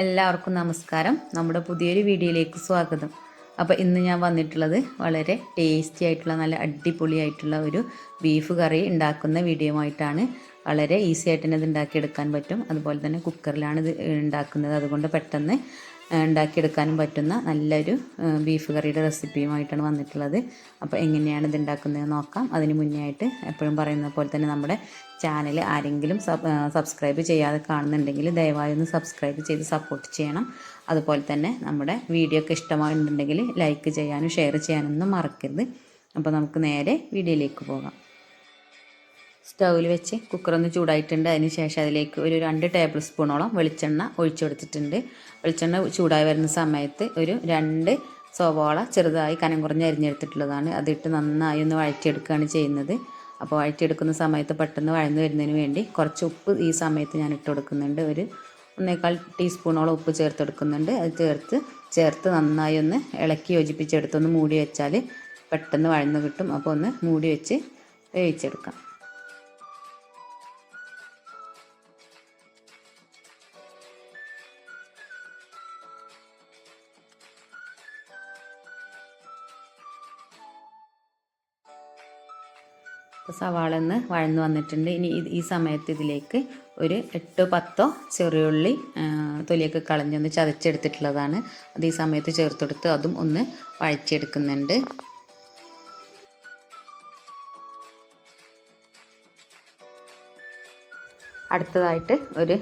എല്ലാവർക്കും നമസ്കാരം. നമ്മുടെ പുതിയൊരു വീഡിയോയിലേക്ക് സ്വാഗതം. അപ്പോൾ ഇന്ന് ഞാൻ വന്നിട്ടുള്ളത് വളരെ ടേസ്റ്റി ആയിട്ടുള്ള നല്ല അടിപൊളിയായിട്ടുള്ള ഒരു ബീഫ് കറി ഉണ്ടാക്കുന്ന വീഡിയോ ആയിട്ടാണ്. വളരെ ഈസി ആയിട്ട് തന്നെ ഇത് ഉണ്ടാക്കിയെടുക്കാൻ പറ്റും. അതുപോലെ തന്നെ കുക്കറിലാണ് ഇത് ഉണ്ടാക്കുന്നത്. അതുകൊണ്ട് പെട്ടെന്ന് ഉണ്ടാക്കിയെടുക്കാനും പറ്റുന്ന നല്ലൊരു ബീഫ് കറിയുടെ റെസിപ്പിയുമായിട്ടാണ് വന്നിട്ടുള്ളത്. അപ്പോൾ എങ്ങനെയാണ് ഇത് ഉണ്ടാക്കുന്നത് നോക്കാം. അതിന് മുന്നേ ആയിട്ട് എപ്പോഴും പറയുന്ന പോലെ തന്നെ നമ്മുടെ ചാനൽ ആരെങ്കിലും സബ്സ്ക്രൈബ് ചെയ്യാതെ കാണുന്നുണ്ടെങ്കിൽ ദയവായി ഒന്ന് സബ്സ്ക്രൈബ് ചെയ്ത് സപ്പോർട്ട് ചെയ്യണം. അതുപോലെ തന്നെ നമ്മുടെ വീഡിയോ ഒക്കെ ഇഷ്ടമായിട്ടുണ്ടെങ്കിൽ ലൈക്ക് ചെയ്യാനും ഷെയർ ചെയ്യാനൊന്നും മറക്കരുത്. അപ്പോൾ നമുക്ക് നേരെ വീഡിയോയിലേക്ക് പോകാം. സ്റ്റൗവിൽ വെച്ച് കുക്കറൊന്ന് ചൂടായിട്ടുണ്ട്. അതിന് ശേഷം അതിലേക്ക് ഒരു രണ്ട് ടേബിൾ സ്പൂണോളം വെളിച്ചെണ്ണ ഒഴിച്ചു കൊടുത്തിട്ടുണ്ട്. വെളിച്ചെണ്ണ ചൂടായി വരുന്ന സമയത്ത് ഒരു രണ്ട് സവാള ചെറുതായി കനം കുറഞ്ഞ് അരിഞ്ഞെടുത്തിട്ടുള്ളതാണ്. അതിട്ട് നന്നായി ഒന്ന് വഴറ്റിയെടുക്കുകയാണ് ചെയ്യുന്നത്. അപ്പോൾ വഴറ്റിയെടുക്കുന്ന സമയത്ത് പെട്ടെന്ന് വഴന്നു വരുന്നതിന് വേണ്ടി കുറച്ച് ഉപ്പ് ഈ സമയത്ത് ഞാൻ ഇട്ട് കൊടുക്കുന്നുണ്ട്. ഒരു ഒന്നേക്കാൾ ടീസ്പൂണോളം ഉപ്പ് ചേർത്തെടുക്കുന്നുണ്ട് അത് ചേർത്ത് ചേർത്ത് നന്നായി ഒന്ന് ഇളക്കി യോജിപ്പിച്ചെടുത്തൊന്ന് മൂടി വെച്ചാൽ പെട്ടെന്ന് വഴന്ന് കിട്ടും. അപ്പോൾ ഒന്ന് മൂടി വെച്ച് വേവിച്ചെടുക്കാം. ഇപ്പോൾ സവാള ഒന്ന് വഴന്ന് വന്നിട്ടുണ്ട്. ഇനി ഈ സമയത്ത് ഇതിലേക്ക് ഒരു എട്ടോ പത്തോ ചെറിയുള്ളി തൊലിയൊക്കെ കളഞ്ഞൊന്ന് ചതച്ചെടുത്തിട്ടുള്ളതാണ്. അത് ഈ സമയത്ത് ചേർത്തെടുത്ത് അതും ഒന്ന് വഴച്ചെടുക്കുന്നുണ്ട് അടുത്തതായിട്ട് ഒരു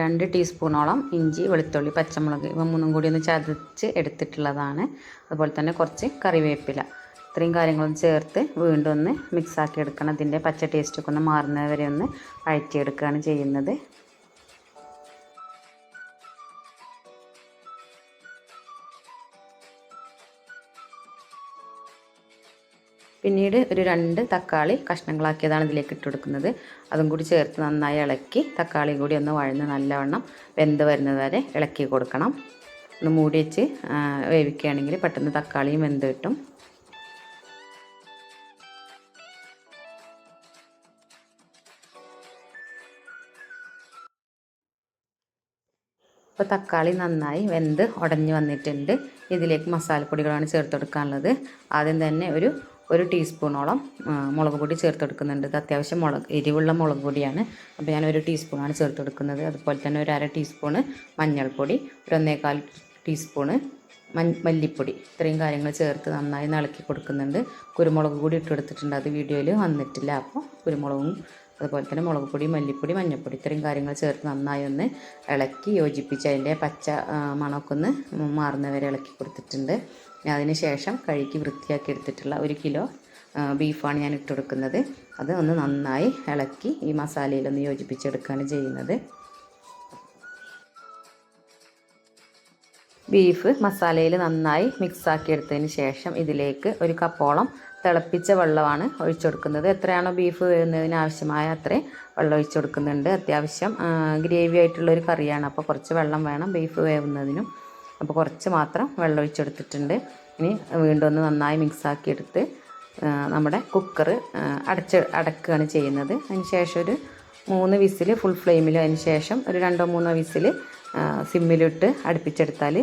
രണ്ട് ടീസ്പൂണോളം ഇഞ്ചി വെളുത്തുള്ളി പച്ചമുളക് ഇവ മൂന്നും കൂടി ഒന്ന് ചതച്ച് എടുത്തിട്ടുള്ളതാണ്. അതുപോലെ തന്നെ കുറച്ച് കറിവേപ്പില. ഇത്രയും കാര്യങ്ങളും ചേർത്ത് വീണ്ടും ഒന്ന് മിക്സാക്കി എടുക്കണം. അതിന്റെ പച്ച ടേസ്റ്റൊക്കെ ഒന്ന് മാറുന്നത് വരെ ഒന്ന് അഴറ്റിയെടുക്കുകയാണ് ചെയ്യുന്നത്. പിന്നീട് ഒരു രണ്ട് തക്കാളി കഷ്ണങ്ങളാക്കിയതാണ് ഇതിലേക്ക് ഇട്ട് കൊടുക്കുന്നത്. അതും കൂടി ചേർത്ത് നന്നായി ഇളക്കി തക്കാളി കൂടി ഒന്ന് വഴന്ന് നല്ലവണ്ണം വെന്ത് വരുന്നത് വരെ ഇളക്കി കൊടുക്കണം. ഒന്ന് മൂടി വെച്ച് വേവിക്കുകയാണെങ്കിൽ പെട്ടെന്ന് തക്കാളിയും വെന്ത് കിട്ടും. ഇപ്പോൾ തക്കാളി നന്നായി വെന്ത് ഉടഞ്ഞു വന്നിട്ടുണ്ട്. ഇതിലേക്ക് മസാലപ്പൊടികളാണ് ചേർത്ത് കൊടുക്കാനുള്ളത് ആദ്യം തന്നെ ഒരു ഒരു ടീസ്പൂണോളം മുളക് പൊടി ചേർത്ത് കൊടുക്കുന്നുണ്ട് ഇത് അത്യാവശ്യം മുളക് എരിവുള്ള മുളക് പൊടിയാണ്. അപ്പോൾ ഞാൻ ഒരു ടീസ്പൂണാണ് ചേർത്ത് കൊടുക്കുന്നത് അതുപോലെ തന്നെ ഒരു അര ടീസ്പൂണ് മഞ്ഞൾപ്പൊടി ഒരു ഒന്നേകാൽ ടീസ്പൂണ് മല്ലിപ്പൊടി. ഇത്രയും കാര്യങ്ങൾ ചേർത്ത് നന്നായി ഇളക്കി കൊടുക്കുന്നുണ്ട്. കുരുമുളക് കൂടി ഇട്ട് കൊടുത്തിട്ടുണ്ട് അത് വീഡിയോയിൽ വന്നിട്ടില്ല. അപ്പോൾ കുരുമുളകും അതുപോലെ തന്നെ മുളക് പൊടി മല്ലിപ്പൊടി മഞ്ഞൾപ്പൊടി ഇത്രയും കാര്യങ്ങൾ ചേർത്ത് നന്നായി ഒന്ന് ഇളക്കി യോജിപ്പിച്ച് അതിന്റെ പച്ച മണമൊക്കെ ഒന്ന് മാറുന്നവരെ ഇളക്കി കൊടുത്തിട്ടുണ്ട്. അതിന് ശേഷം കഴുകി വൃത്തിയാക്കി എടുത്തിട്ടുള്ള ഒരു കിലോ ബീഫാണ് ഞാൻ ഇട്ട് കൊടുക്കുന്നത്. അത് ഒന്ന് നന്നായി ഇളക്കി ഈ മസാലയിലൊന്ന് യോജിപ്പിച്ചെടുക്കുകയാണ് ചെയ്യുന്നത്. ബീഫ് മസാലയിൽ നന്നായി മിക്സാക്കി എടുത്തതിന് ശേഷം ഇതിലേക്ക് ഒരു കപ്പോളം തിളപ്പിച്ച വെള്ളമാണ് ഒഴിച്ചു കൊടുക്കുന്നത് എത്രയാണോ ബീഫ് വേവുന്നതിന് ആവശ്യമായ അത്രയും വെള്ളം ഒഴിച്ചു കൊടുക്കുന്നുണ്ട് അത്യാവശ്യം ഗ്രേവി ആയിട്ടുള്ള ഒരു കറിയാണ്. അപ്പോൾ കുറച്ച് വെള്ളം വേണം ബീഫ് വേവുന്നതിനും. അപ്പോൾ കുറച്ച് മാത്രം വെള്ളം ഒഴിച്ചെടുത്തിട്ടുണ്ട്. ഇനി വീണ്ടും ഒന്ന് നന്നായി മിക്സാക്കി എടുത്ത് നമ്മുടെ കുക്കർ അടച്ച് അടക്കുകയാണ് ചെയ്യുന്നത്. അതിന് ശേഷം ഒരു മൂന്ന് വിസിൽ ഫുൾ ഫ്ലെയിമിൽ അതിന് ശേഷം ഒരു രണ്ടോ മൂന്നോ വിസിൽ സിമ്മിലിട്ട് അടുപ്പിച്ചെടുത്താൽ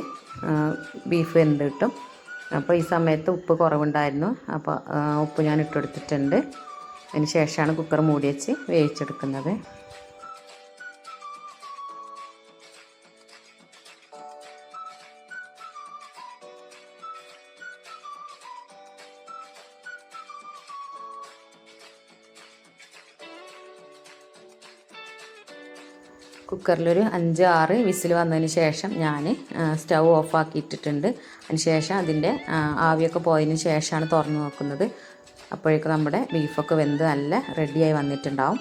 ബീഫ് വെന്ത് കിട്ടും. അപ്പോൾ ഈ സമയത്ത് ഉപ്പ് കുറവുണ്ടായിരുന്നു. അപ്പോൾ ഉപ്പ് ഞാൻ ഇട്ടുകൊടുത്തിട്ടുണ്ട് അതിന് ശേഷമാണ് കുക്കർ മൂടി വെച്ച് വേവിച്ചെടുക്കുന്നത്. കുക്കറിലൊരു അഞ്ച് ആറ് വിസിൽ വന്നതിന് ശേഷം ഞാൻ സ്റ്റൗ ഓഫാക്കി ഇട്ടിട്ടുണ്ട് അതിന് ശേഷം അതിന്റെ ആവിയൊക്കെ പോയതിന് ശേഷമാണ് തുറന്നു നോക്കുന്നത്. അപ്പോഴേക്കും നമ്മുടെ ബീഫൊക്കെ വെന്ത് നല്ല റെഡിയായി വന്നിട്ടുണ്ടാവും.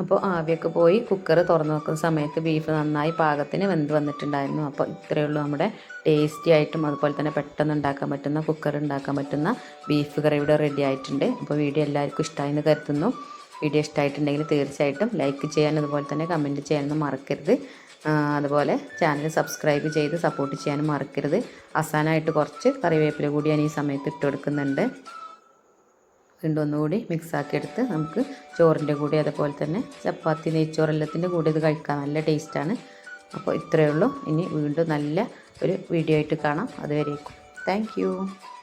അപ്പോൾ ആവിയൊക്കെ പോയി കുക്കർ തുറന്ന് നോക്കുന്ന സമയത്ത് ബീഫ് നന്നായി പാകത്തിന് വെന്ത് വന്നിട്ടുണ്ടായിരുന്നു. അപ്പോൾ ഇത്രയേ ഉള്ളൂ നമ്മുടെ ടേസ്റ്റി ആയിട്ടും അതുപോലെ തന്നെ പെട്ടെന്ന് ഉണ്ടാക്കാൻ പറ്റുന്ന കുക്കർ ഉണ്ടാക്കാൻ പറ്റുന്ന ബീഫ് കറി ഇവിടെ റെഡി ആയിട്ടുണ്ട്. അപ്പോൾ വീഡിയോ എല്ലാവർക്കും ഇഷ്ടമായി എന്ന് കരുതുന്നു. വീഡിയോ ഇഷ്ടമായിട്ടുണ്ടെങ്കിൽ തീർച്ചയായിട്ടും ലൈക്ക് ചെയ്യാൻ അതുപോലെ തന്നെ കമന്റ് ചെയ്യാനൊന്നും മറക്കരുത്. അതുപോലെ ചാനൽ സബ്സ്ക്രൈബ് ചെയ്ത് സപ്പോർട്ട് ചെയ്യാനും മറക്കരുത്. അവസാനമായിട്ട് കുറച്ച് കറിവേപ്പില കൂടി ഞാൻ ഈ സമയത്ത് ഇട്ട് കൊടുക്കുന്നുണ്ട്. വീണ്ടും ഒന്നുകൂടി മിക്സാക്കിയെടുത്ത് നമുക്ക് ചോറിന്റെ കൂടെ അതുപോലെ തന്നെ ചപ്പാത്തി നെയ്ച്ചോറെല്ലാത്തിന്റെ കൂടെ ഇത് കഴിക്കാം. നല്ല ടേസ്റ്റാണ്. അപ്പോൾ ഇത്രയേ ഉള്ളൂ. ഇനി വീണ്ടും നല്ല ഒരു വീഡിയോ ആയിട്ട് കാണാം. അതുവരേക്കും. താങ്ക്